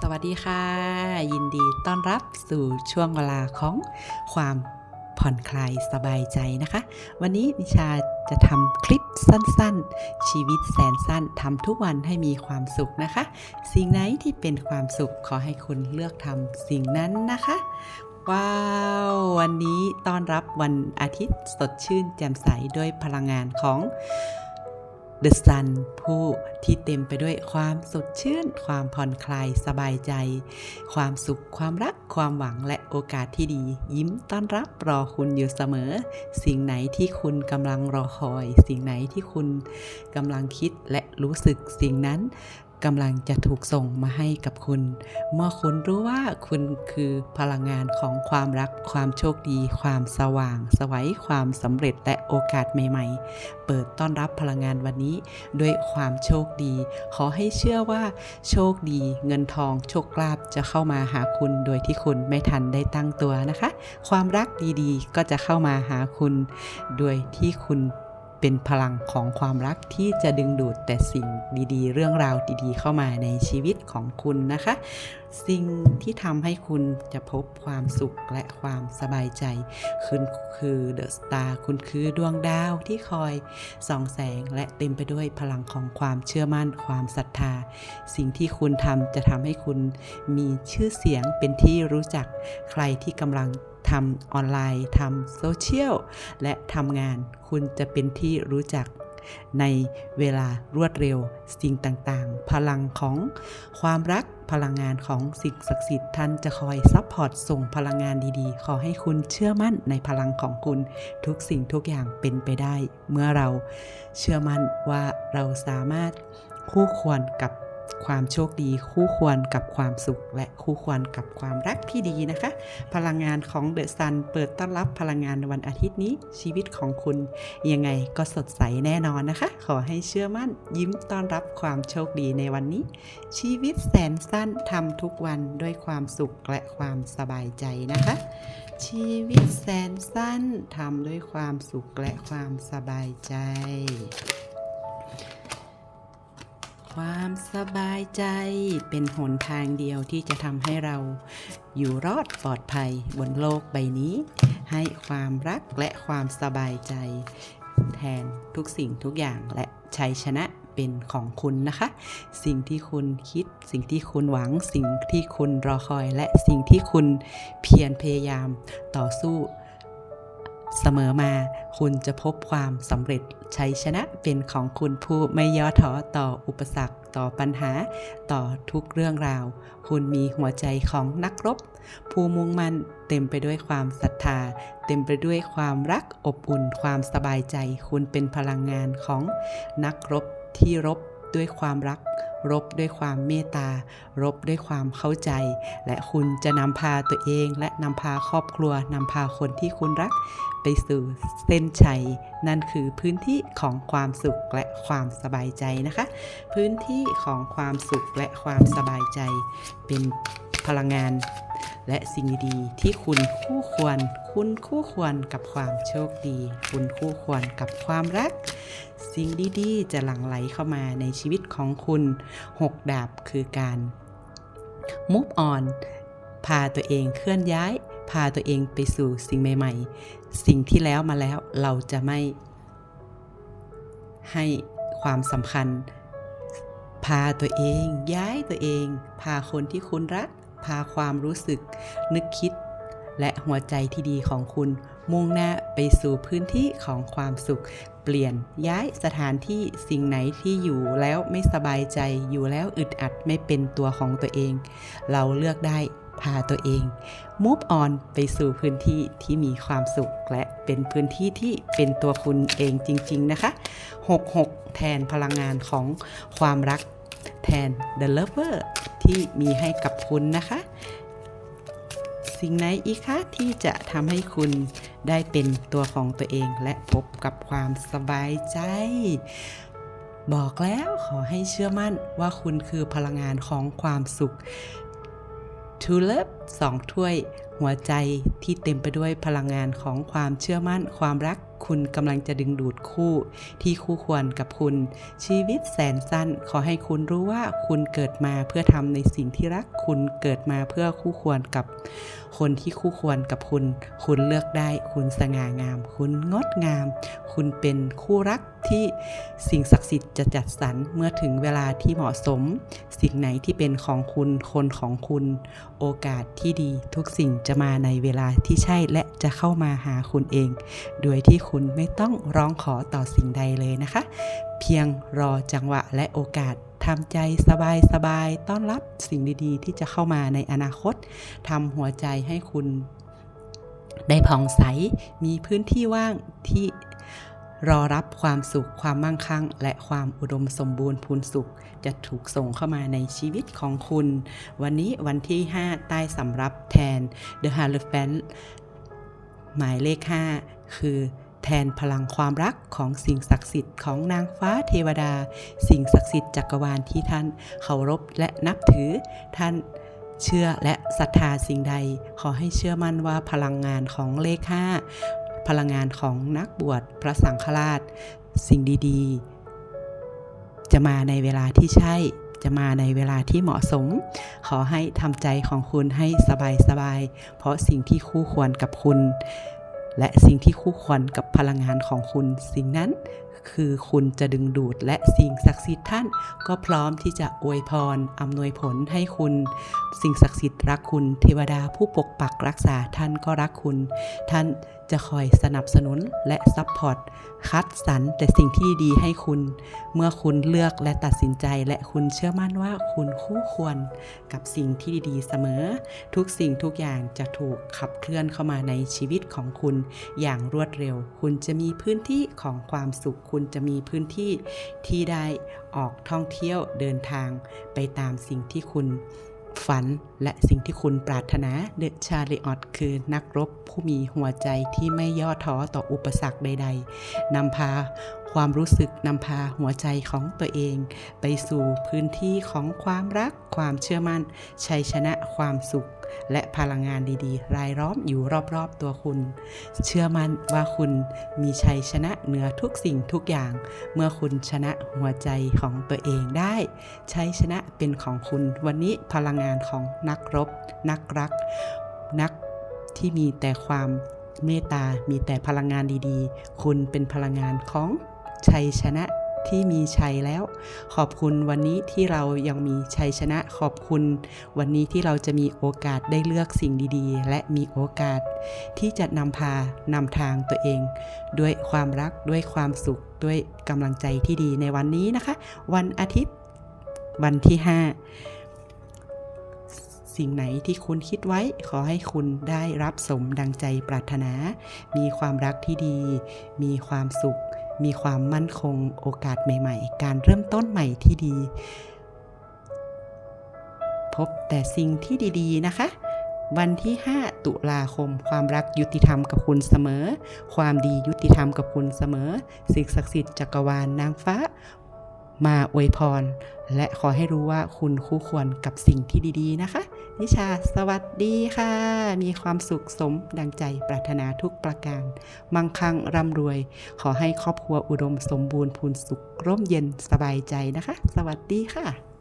สวัสดีค่ะ ยินดีต้อนรับสู่ช่วงเวลาของความผ่อนคลายสบายใจนะคะ วันนี้นิชาจะทำคลิปสั้นๆ ชีวิตแสนสั้นทำทุกวันให้มีความสุขนะคะ สิ่งไหนที่เป็นความสุขขอให้คุณเลือกทำสิ่งนั้นนะคะ ว้าว วันนี้ต้อนรับวันอาทิตย์สดชื่นแจ่มใสด้วยพลังงานของ เดอะซันผู้ที่เต็มไปด้วยความสดชื่น ความผ่อนคลายสบายใจ ความสุขความรักความหวังและโอกาสที่ดี ยิ้มต้อนรับรอคุณอยู่เสมอ สิ่งไหนที่คุณกำลังรอคอย สิ่งไหนที่คุณกำลังคิดและรู้สึกสิ่งนั้น กำลังจะถูกส่งมาให้กับคุณ เมื่อคุณรู้ว่าคุณคือพลังงานของความรัก ความโชคดี ความสว่าง สวัยความสำเร็จและโอกาสใหม่ ๆ เปิดต้อนรับพลังงานวันนี้ด้วยความโชคดี ขอให้เชื่อว่า โชคดี เงินทอง โชคลาภจะเข้ามาหาคุณโดยที่คุณไม่ทันได้ตั้งตัวนะคะ ความรักดีๆ ก็จะเข้ามาหาคุณ โดยที่คุณ เป็นพลังของความรักที่จะดึงดูดแต่สิ่งดีๆ เรื่องราวดีๆ เข้ามาในชีวิตของคุณนะคะ สิ่งที่ทำให้คุณจะพบความสุขและความสบายใจ คุณคือเดอะสตาร์คุณคือดวงดาวที่คอยส่องแสงและเต็มไปด้วยพลังของความเชื่อมั่นความศรัทธา สิ่งที่คุณทำจะทำให้คุณมีชื่อเสียงเป็นที่รู้จักใครที่กำลัง ทำออนไลน์ทำโซเชียลและทำงานคุณจะเป็นที่รู้จักในเวลารวดเร็วสิ่งต่างๆ พลังของความรักพลังงานของสิ่งศักดิ์สิทธิ์ท่านจะคอยซัพพอร์ตส่งพลังงานดีๆ ขอให้คุณเชื่อมั่นในพลังของคุณ ทุกสิ่งทุกอย่างเป็นไปได้ เมื่อเราเชื่อมั่นว่าเราสามารถคู่ควรกับ ความโชคดีคู่ควรกับความสุข และคู่ควรกับความรักที่ดีนะคะ พลังงานของเดอะซันเปิดต้อนรับพลังงานในวันอาทิตย์นี้ ชีวิตของคุณยังไงก็สดใสแน่นอนนะคะ ขอให้เชื่อมั่นยิ้มต้อนรับความโชคดีในวันนี้ ชีวิตแสนสั้นทำทุกวันด้วยความสุขและความสบายใจนะคะ ชีวิตแสนสั้นทำด้วยความสุขและความสบายใจ ความสบายใจเป็นหนทางเดียวที่จะทำให้เราอยู่รอดปลอดภัยบนโลกใบนี้ ให้ความรักและความสบายใจ แทนทุกสิ่งทุกอย่างและชัยชนะเป็นของคุณนะคะ สิ่งที่คุณคิด สิ่งที่คุณหวัง สิ่งที่คุณรอคอย และสิ่งที่คุณเพียรพยายามต่อสู้ เสมอมาคุณจะพบความสำเร็จชัยชนะเป็นของคุณผู้ไม่ย่อท้อต่ออุปสรรคต่อปัญหาต่อทุกเรื่องราว คุณมีหัวใจของนักรบ ผู้มุ่งมั่นเต็มไปด้วยความศรัทธา เต็มไปด้วยความรักอบอุ่นความสบายใจ คุณเป็นพลังงานของนักรบที่รบ ด้วยความรัก รบด้วยความเมตตา รบด้วยความเข้าใจ และคุณจะนำพาตัวเอง และนำพาครอบครัวนำพาคนที่คุณรัก ไปสู่เส้นชัย นั่นคือพื้นที่ของความสุขและความสบายใจนะคะ พื้นที่ของความสุขและความสบายใจ เป็นพลังงานและสิ่งดีๆที่คุณคู่ควร คุณคู่ควรกับความโชคดี คุณคู่ควรกับความรัก สิ่งดีๆ จะหลั่งไหลเข้ามาในชีวิตของคุณหกดาบคือการ move on พาตัวเองเคลื่อนย้าย พาตัวเองไปสู่สิ่งใหม่ ๆ สิ่งที่แล้วมาแล้วเราจะไม่ ให้ความสำคัญ พาตัวเอง ย้ายตัวเอง พาคนที่คุณรัก พาความรู้สึก นึกคิด และหัวใจที่ดีของคุณมุ่งหน้าไปสู่พื้นที่ของความสุข เปลี่ยนย้ายสถานที่สิ่งไหนที่อยู่แล้วไม่สบายใจอยู่แล้วอึดอัดไม่เป็นตัวของตัวเอง เราเลือกได้พาตัวเอง move on ไปสู่พื้นที่ที่มีความสุข และเป็นพื้นที่ที่เป็นตัวคุณเองจริง ๆ นะคะ 66 แทนพลังงานของความรักแทน the lover ที่มีให้กับคุณนะคะ สิ่งไหนอีกคะที่จะทำให้คุณได้เป็นตัวของตัวเองและพบกับความสบายใจ บอกแล้วขอให้เชื่อมั่นว่าคุณคือพลังงานของความสุข To Love สองถ้วยหัวใจที่เต็มไปด้วยพลังงานของความเชื่อมั่น ความรัก คุณกำลังจะดึงดูดคู่ ที่คู่ควรกับคุณ ชีวิตแสนสั้น ขอให้คุณรู้ว่าคุณเกิดมาเพื่อทำในสิ่งที่รัก คุณเกิดมาเพื่อคู่ควรกับคนที่คู่ควรกับคุณ คุณเลือกได้ คุณสง่างาม คุณงดงาม คุณเป็นคู่รักที่สิ่งศักดิ์สิทธิ์จะจัดสรรเมื่อถึงเวลาที่เหมาะสม สิ่งไหนที่เป็นของคุณคนของคุณ โอกาสที่ดีทุกสิ่งจะมาในเวลาที่ใช่และจะเข้ามาหาคุณเอง โดยที่คุณไม่ต้องร้องขอต่อสิ่งใดเลยนะคะ เพียงรอจังหวะและโอกาสทำใจสบายสบายต้อนรับสิ่งดีๆ ที่จะเข้ามาในอนาคตทำหัวใจให้คุณได้ผ่องใส มีพื้นที่ว่างที่ รอรับความสุขความมั่งคั่ง และความอุดมสมบูรณ์พูนสุข จะถูกส่งเข้ามาในชีวิตของคุณ วันนี้วันที่ 5 ใต้สำรับแทน The h a l o p h a n t หมายเลข 5 คือแทนพลังความรักของสิ่งศักดิ์สิทธิ์ของนางฟ้าเทวดา สิ่งศักดิ์สิทธิ์จักรวาลที่ท่านเคารพและนับถือท่านเชื่อและศรัทธาสิ่งใด ขอให้เชื่อมั่นว่าพลังงานของเลข5 พลังงานของนักบวชพระสังฆราช สิ่งดีๆ จะมาในเวลาที่ใช่ จะมาในเวลาที่เหมาะสม ขอให้ทำใจของคุณให้สบายๆ เพราะสิ่งที่คู่ควรกับคุณ และสิ่งที่คู่ควรกับพลังงานของคุณ สิ่งนั้นคือคุณจะดึงดูดและสิ่งศักดิ์สิทธิ์ท่านก็พร้อมที่จะอวยพรอำนวยผลให้คุณ สิ่งศักดิ์สิทธิ์รักคุณ เทวดาผู้ปกปักรักษาท่านก็รักคุณ ท่าน จะคอยสนับสนุนและซัพพอร์ตคัดสรรแต่สิ่งที่ดีให้คุณ เมื่อคุณเลือกและตัดสินใจ และคุณเชื่อมั่นว่าคุณคู่ควรกับสิ่งที่ดีๆ เสมอ ทุกสิ่งทุกอย่างจะถูกขับเคลื่อนเข้ามาในชีวิตของคุณ อย่างรวดเร็ว คุณจะมีพื้นที่ของความสุข คุณจะมีพื้นที่ที่ได้ออกท่องเที่ยวเดินทางไปตามสิ่งที่คุณ ฝันและสิ่งที่คุณปรารถนาเดอะชาลิออตคือนักรบผู้มีหัวใจที่ไม่ย่อท้อต่ออุปสรรคใด ๆนำพาความรู้สึกนำพาหัวใจของตัวเอง ไปสู่พื้นที่ของความรัก ความเชื่อมั่น ชัยชนะความสุข และพลังงานดีๆ รายล้อมอยู่รอบๆตัวคุณ เชื่อมั่นว่าคุณมีชัยชนะเหนือทุกสิ่งทุกอย่าง เมื่อคุณชนะหัวใจของตัวเองได้ ชัยชนะเป็นของคุณวันนี้พลังงานของนักรบ นักรัก นักที่มีแต่ความเมตตา มีแต่พลังงานดีๆ คุณเป็นพลังงานของ ชัยชนะที่มีชัยแล้ว ขอบคุณวันนี้ที่เรายังมีชัยชนะ ขอบคุณวันนี้ที่เราจะมีโอกาสได้เลือกสิ่งดีๆ และมีโอกาส ที่จะนำพานำทางตัวเอง ด้วยความรักด้วยความสุขด้วยกำลังใจที่ดีในวันนี้นะคะ วันอาทิตย์วันที่ 5 สิ่งไหนที่คุณคิดไว้ ขอให้คุณได้รับสมดังใจปรารถนา มีความรักที่ดี มีความสุข มีความมั่นคงโอกาสใหม่ๆ การเริ่มต้นใหม่ที่ดี พบแต่สิ่งที่ดีๆนะคะ วันที่ 5 ตุลาคม ความรักยุติธรรมกับคุณเสมอ ความดียุติธรรมกับคุณเสมอสิ่งศักดิ์สิทธิ์จักรวาลนางฟ้า มาอวยพร และขอให้รู้ว่าคุณคู่ควรกับสิ่งที่ดีๆนะคะ นิชา สวัสดีค่ะ มีความสุขสมดังใจปรารถนาทุกประการ มั่งคั่งร่ำรวย ขอให้ครอบครัวอุดมสมบูรณ์พูนสุข ร่มเย็นสบายใจนะคะ สวัสดีค่ะ